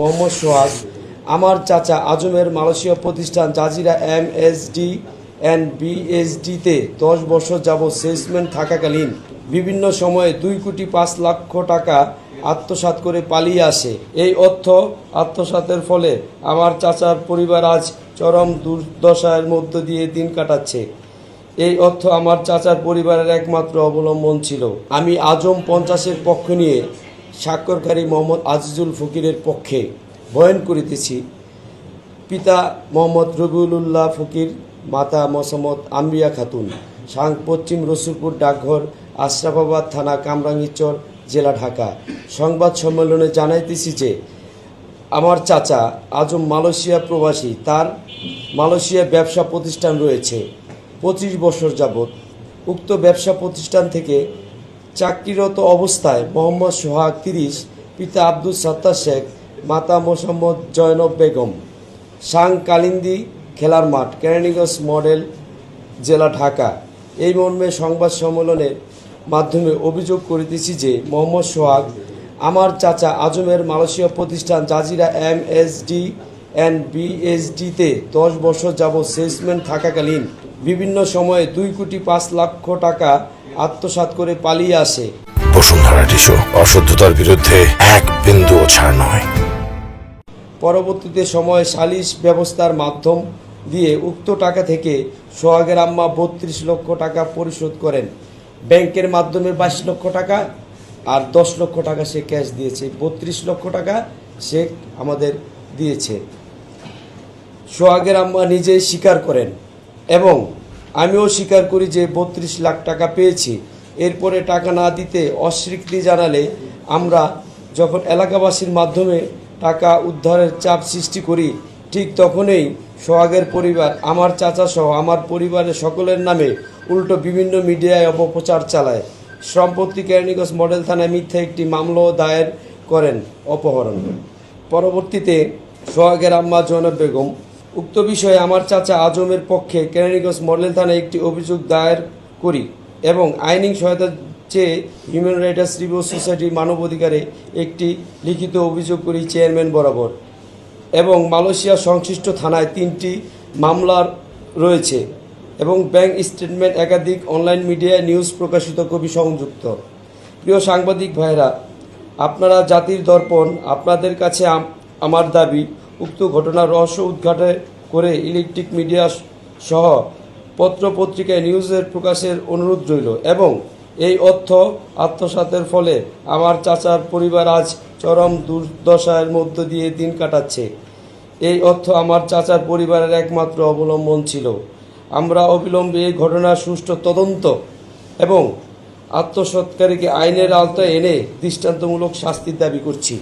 মোহাম্মদ সোহাগ। আমার চাচা আজমের মালয়েশীয় প্রতিষ্ঠান Jazira M S D and বিএসডিতে দশ বছর যাবৎ সেলসম্যান থাকাকালীন বিভিন্ন সময়ে দুই কোটি পাঁচ লক্ষ টাকা আত্মসাৎ করে পালিয়ে আসে। এই অর্থ আত্মসাতের ফলে আমার চাচার পরিবার আজ চরম দুর্দশার মধ্য দিয়ে দিন কাটাচ্ছে। এই অর্থ আমার চাচার পরিবারের একমাত্র অবলম্বন ছিল। আমি আজম পঞ্চাশের পক্ষ নিয়ে স্বাক্ষরকারী মোহাম্মদ আজিজুল ফকিরের পক্ষে বয়ন করিতেছি, পিতা মোহাম্মদ রবিউল্লাহ ফকির, মাতা মোসাম্মদ আম্বিয়া খাতুন, সাং পশ্চিম রসুলপুর ডাকঘর, আশরাফাবাদ থানা কামরাঙ্গীরচর জেলা ঢাকা। সংবাদ সম্মেলনে জানাইতেছি যে, আমার চাচা আজম মালয়েশিয়া প্রবাসী, তার মালয়েশিয়া ব্যবসা প্রতিষ্ঠান রয়েছে। পঁচিশ বছর যাবৎ উক্ত ব্যবসা প্রতিষ্ঠান থেকে চাকরিরত অবস্থায় মোহাম্মদ সোহাগ তিরিশ, পিতা আব্দুল সাত্তার শেখ, মাতা মোসাম্মদ জয়নব বেগম। সাং কালিন্দি খেলার মাঠ, কেরানীগঞ্জ মডেল জেলা ঢাকা। এই মর্মে সংবাদ সম্মেলনের মাধ্যমে অভিযোগ করিতেছি যে, মোহাম্মদ সোহাগ, আমার চাচা আজমের মালয়েশীয় প্রতিষ্ঠান Jazira M S D and বিএসডিতে দশ বছর যাবৎ সেলসম্যান থাকাকালীন বিভিন্ন সময়ে দুই কোটি পাঁচ লক্ষ টাকা আত্মসাৎ করে পালিয়ে আসে। বসুন্ধরা টিস্যু অশুদ্ধতার বিরুদ্ধে এক বিন্দুও ছাড় নয়। পরবর্তীতে সময়ে সালিশ ব্যবস্থার মাধ্যম দিয়ে উক্ত টাকা থেকে সোহাগের আম্মা বত্রিশ লক্ষ টাকা পরিশোধ করেন। ব্যাংকের মাধ্যমে বাইশ লক্ষ টাকা আর দশ লক্ষ টাকা সে ক্যাশ দিয়েছে। বত্রিশ লক্ষ টাকা সে আমাদের দিয়েছে। সোহাগের আম্মা নিজেই স্বীকার করেন এবং আমিও স্বীকার করি যে বত্রিশ লাখ টাকা পেয়েছি। এরপরে টাকা না দিতে অস্বীকৃতি জানালে আমরা যখন এলাকাবাসীর মাধ্যমে টাকা উদ্ধারের চাপ সৃষ্টি করি, ঠিক তখনই সোহাগের পরিবার, আমার চাচা সহ আমার পরিবারের সকলের নামে উল্টো বিভিন্ন মিডিয়ায় অপপ্রচার চালায়। সম্পত্তি কেরানীগঞ্জ মডেল থানায় মিথ্যা একটি মামলাও দায়ের করেন অপহরণ। পরবর্তীতে সোহাগের আম্মা জৈনব বেগম উক্ত বিষয়ে আমার চাচা আজমের পক্ষে কেরানীগঞ্জ মডেল থানায় একটি অভিযোগ দায়ের করি এবং আইনি সহায়তা চেয়ে হিউম্যান রাইটার্স রিভিউ সোসাইটি মানবাধিকারে একটি লিখিত অভিযোগ করি চেয়ারম্যান বরাবর এবং মালয়েশিয়া সংশ্লিষ্ট থানায় তিনটি মামলার রয়েছে এবং ব্যাংক স্টেটমেন্ট একাধিক অনলাইন মিডিয়ায় নিউজ প্রকাশিত কবি সংযুক্ত। প্রিয় সাংবাদিক ভাইরা আপনারা জাতির দর্পণ, আপনাদের কাছে আমার দাবি উক্ত ঘটনার রহস্য উদ্ঘাটন করে ইলেকট্রিক মিডিয়া সহ পত্র পত্রিকায় নিউজের প্রকাশের অনুরোধ রইল এবং এই অর্থ আত্মসাতের ফলে আমার চাচার পরিবার আজ চরম দুর্দশার মধ্য দিয়ে দিন কাটাচ্ছে। এই অর্থ আমার চাচার পরিবারের একমাত্র অবলম্বন ছিল। আমরা অবিলম্বে এই ঘটনার সুষ্ঠু তদন্ত এবং আত্মসৎকারীকে আইনের আওতায় এনে দৃষ্টান্তমূলক শাস্তির দাবি করছি।